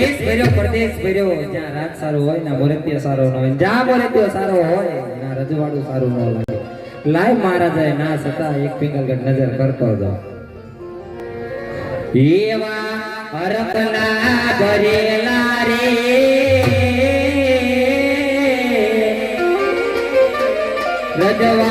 દેશ ભર્યો, પ્રદેશ ભર્યો, જ્યાં રાજ સારું હોય ને મોરત્ય સારો ન હોય, જ્યાં મોરત્યો સારો હોય ના રજવાડું સારું ન લાગે લાય મહારાજાએ ના છતાં એક પિંગલગઢ નજર કરતો હતો એવા હરકના ભરેલા રે. રજવાડી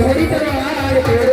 ready to go.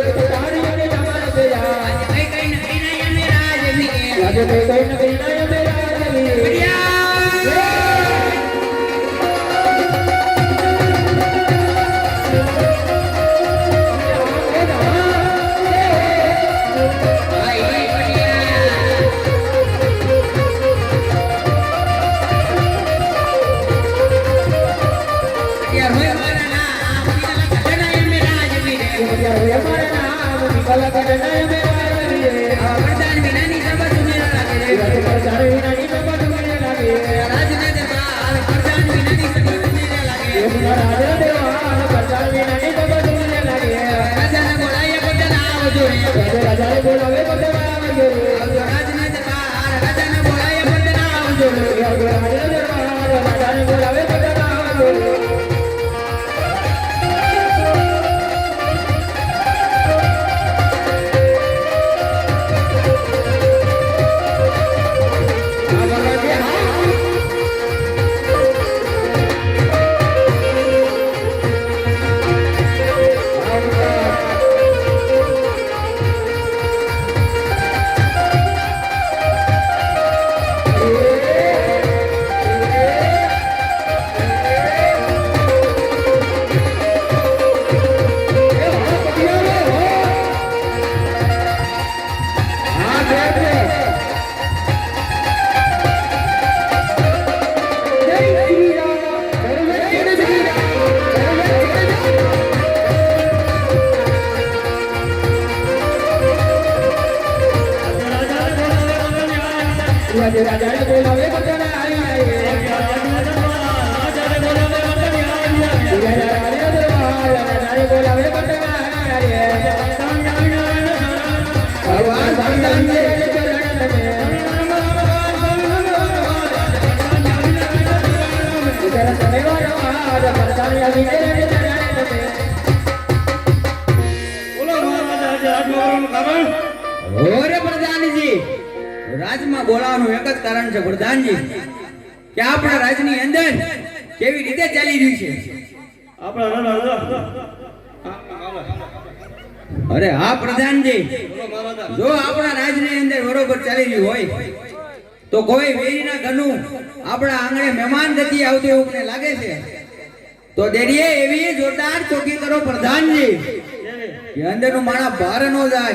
આપણા અરે હા પ્રધાનજી, જો આપણા રાજની અંદર બરોબર ચાલી રહી હોય, તો કોઈ વેરીના ઘરનું આપણા આંગણે મહેમાન ગતિ આવતું એવું મને લાગે છે? તો દેરીએ એવી જોરદાર ચોકી કરો પ્રધાનજી. કે નો માણા બહાર નો જાય.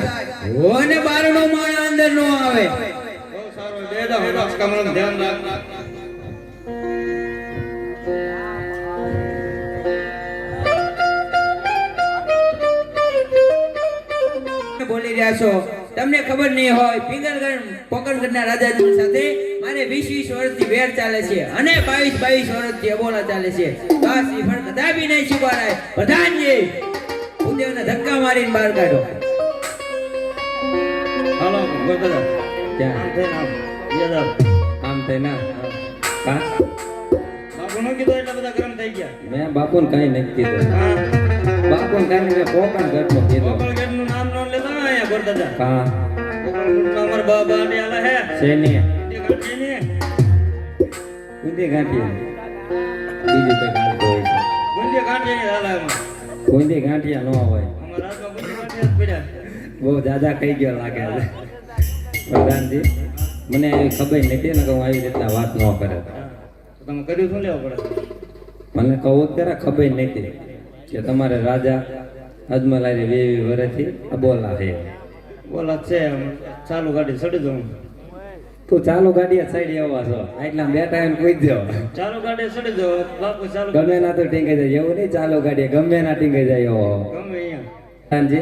અને બહારનો માણા અંદર નો આવે. બોલી રહ્યા છો. તમને ખબર નહીં હોય પિંગલગઢ પોકરગઢના રાજા સાથે મારે વીસ વીસ વર્ષથી વેર ચાલે છે અને બાવીસ બાવીસ વર્ષથી અબોલા ચાલે છે. તો આ શ્રીફળ કદાપી નહીં સ્વીકારાય પ્રધાનજી ભૂદેવને ધક્કા મારીને બહાર કાઢો. હાલો બે આમ તે ના કા બાપુનો કીધો એટલા બધા ગરમ થઈ ગયા? મેં બાપુને કાંઈ નથી કીધું. બાપુને કઈ મેં પોકણ ઘરનો કીધું. ગોપાલ ગેટનું નામ ગોરદાદા કા ગોપાલ ગેટનું અમારા બા બા ને આલા હે. શેની ને? કુંદી ગાંઠી બીજું કઈ ગાંઠ હોય છે. ગુંજે ને આલા એમાં. કુંદી ગાંઠિયા ન હોય. અમારા રાજમાં ગુંજે કાઢી પડ્યા. બહુ દાદા કહી ગયો લાગે પ્રધાનજી મને ખબર નથી ને કે હું આવી રીતના વાત ન કરે તમે કર્યું શું લેવા પડે? મને કહું ત્યારે ખબર નથી કે તમારે રાજા અજમલાઈ વેવી વરેથી અબોલા છે. બોલા છે ચાલુ ગાડી ચડી જાઉં તું ચાલુ ગાડી સાઈડ આવવા છો એટલા બેઠા ટાઈમ કોઈ દો ચાલુ ગાડી ચડી જાઉં બાપુ ચાલુ ગમે ના તો ટીંગાઈ જાય એવું નહીં ચાલુ ગાડીએ ગમે ના ટીંગાઈ જાય એવો ગમે અહીંયા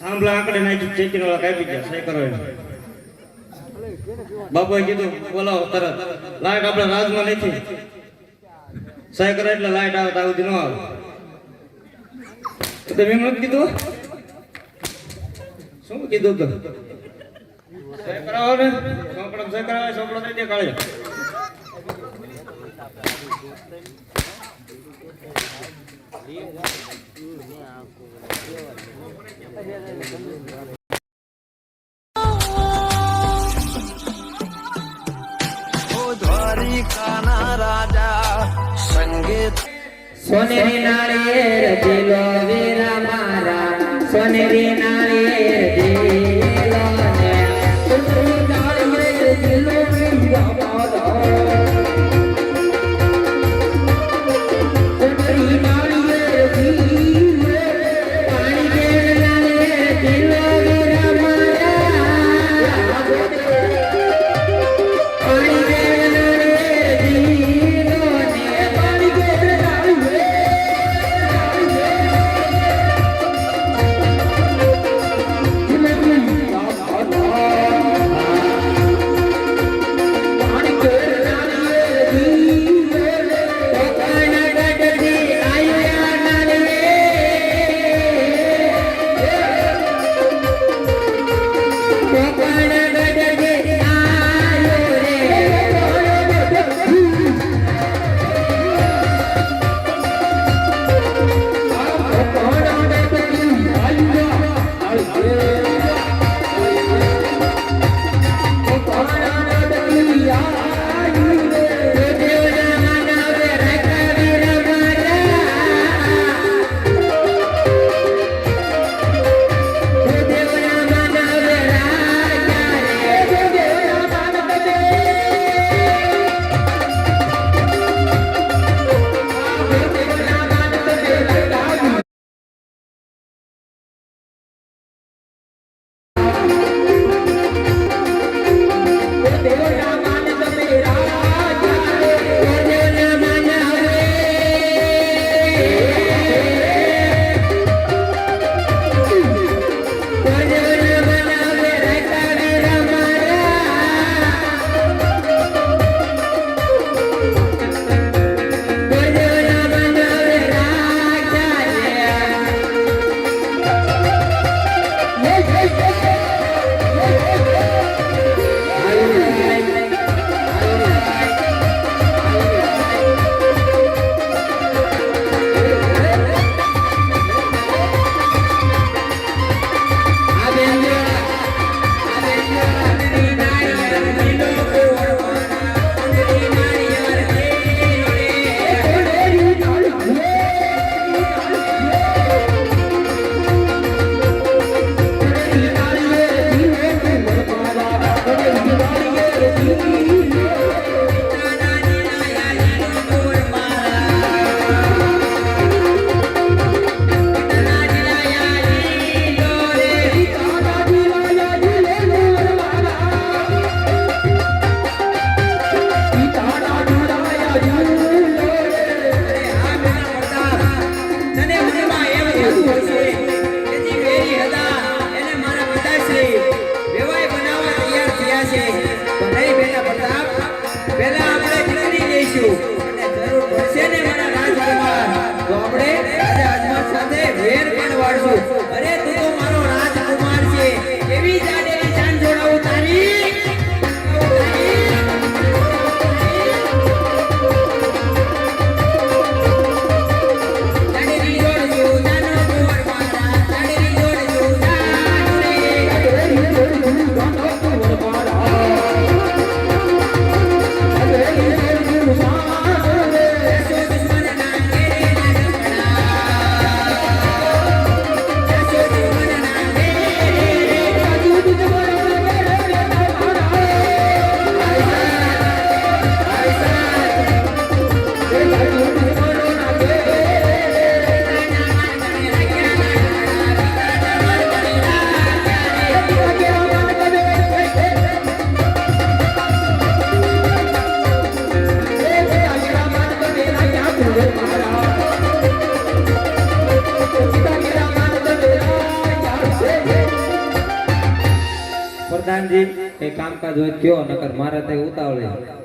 થાંભલા આંકડે નાખી ચેકીને વાળા કાપી ગયા સહી કરો એને બાપુએ કીધું, બોલાવો તરત. લાઈટ આપણે રાજમાં નથી. સહી કરો એટલે લાઈટ આવે તો સુધી ન આવે. તમે એમ નથી કીધું? શું કીધું તો? સહી કરાવો ને. સાંભળો સહી કરાવે, ચોપડા થઈ દે કાઢે સોનેરી નાળિયેર દિલો વીરા મારા સોનેરી કામકાજ હોય કયો નકર મારે ત્યાં ઉતાવળે.